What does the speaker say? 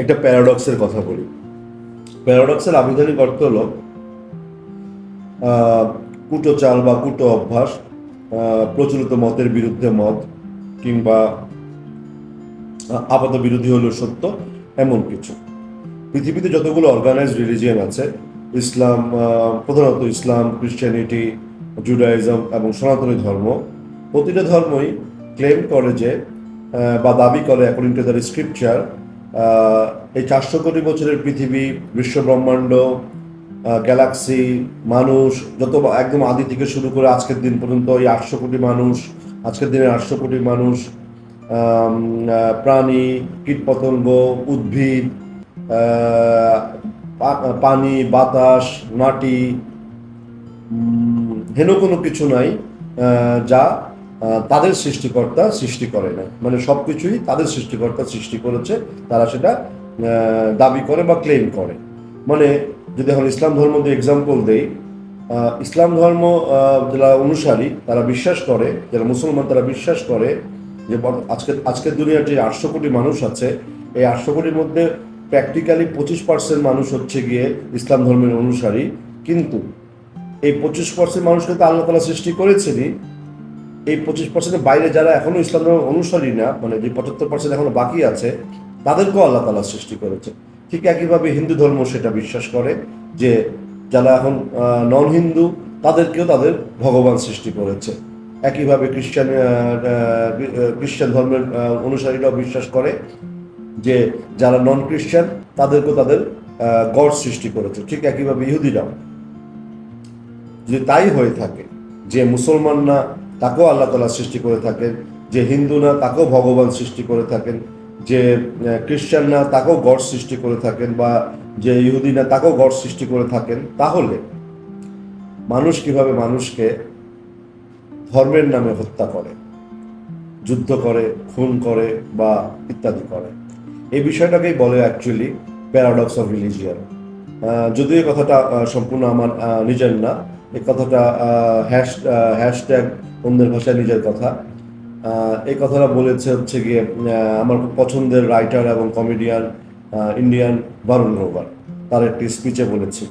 একটা প্যারাডক্সের কথা বলি। প্যারাডক্সের আবিধানিক অর্থ হলো কুটো চাল বা কুটো অভ্যাস প্রচলিত মতের বিরুদ্ধে মত কিংবা আপাত বিরোধী হলো সত্য, এমন কিছু। পৃথিবীতে যতগুলো অর্গানাইজ রিলিজিয়ন আছে, ইসলাম প্রধানত ইসলাম ক্রিশ্চিয়ানিটি জুডাইজম এবং সনাতনী ধর্ম, প্রতিটা ধর্মই ক্লেম করে যে বা দাবি করে অ্যাকর্ডিং টু দ্য স্ক্রিপচার এই চারশো কোটি বছরের পৃথিবী, বিশ্ব ব্রহ্মাণ্ড গ্যালাক্সি, মানুষ, যত একদম আদি থেকে শুরু করে আজকের দিন পর্যন্ত এই আটশো কোটি মানুষ, আজকের দিনের আটশো কোটি মানুষ প্রাণী, কীটপতঙ্গ, উদ্ভিদ পানি, বাতাস, মাটি হেন কোনো কিছু নাই যা তাদের সৃষ্টিকর্তা সৃষ্টি করে না মানে সব কিছুই তাদের সৃষ্টিকর্তা সৃষ্টি করেছে, তারা সেটা দাবি করে বা ক্লেম করে। মানে যদি এখন ইসলাম ধর্ম দিয়ে এক্সাম্পল দেই ইসলাম ধর্ম যারা অনুসারী, তারা বিশ্বাস করে, যারা মুসলমান, তারা বিশ্বাস করে যে আজকে, আজকের দুনিয়ার যে আটশো কোটি মানুষ আছে, এই আটশো কোটির মধ্যে প্র্যাকটিক্যালি পঁচিশ পার্সেন্ট মানুষ হচ্ছে গিয়ে ইসলাম ধর্মের অনুসারী। কিন্তু এই পঁচিশ পার্সেন্ট মানুষকে তো আল্লাহ তালা সৃষ্টি করেছেনই এই পঁচিশ পার্সেন্টের বাইরে যারা এখনও ইসলাম ধর্মের অনুসারী না মানে যে পঁচাত্তর পার্সেন্ট এখনও বাকি আছে, তাদেরকেও আল্লাহ তালা সৃষ্টি করেছে। ঠিক একইভাবে হিন্দু ধর্ম সেটা বিশ্বাস করে যে যারা এখন নন হিন্দু তাদেরকেও তাদের ভগবান সৃষ্টি করেছে। একইভাবে খ্রিস্টান খ্রিস্টান ধর্মের অনুসারীরাও বিশ্বাস করে যে যারা নন খ্রিস্টান তাদেরকেও তাদের গড সৃষ্টি করেছে। ঠিক একইভাবে ইহুদিরাও। যদি তাই হয়ে থাকে যে মুসলমান না তাকেও আল্লাহ তালা সৃষ্টি করে থাকেন। যে হিন্দু না, তাকেও ভগবান সৃষ্টি করে থাকেন। যে খ্রিস্টান না, তাকেও গড সৃষ্টি করে থাকেন বা যে ইহুদি না, তাকেও গড সৃষ্টি করে থাকেন। তাহলে মানুষ কীভাবে মানুষকে ধর্মের নামে হত্যা করে, যুদ্ধ করে, খুন করে বা ইত্যাদি করে? এই বিষয়টাকেই বলে অ্যাকচুয়ালি প্যারাডক্স অফ রিলিজিয়ান যদিও কথাটা সম্পূর্ণ আমার নিজের না, এই কথাটা হ্যাশ হ্যাশট্যাগ অন্যের ভাষায় নিজের কথা। এই কথাটা বলেছে হচ্ছে গিয়ে আমার খুব পছন্দের রাইটার এবং কমেডিয়ান ইন্ডিয়ান বারুণ গ্রোভার তার একটি স্পিচে বলেছি।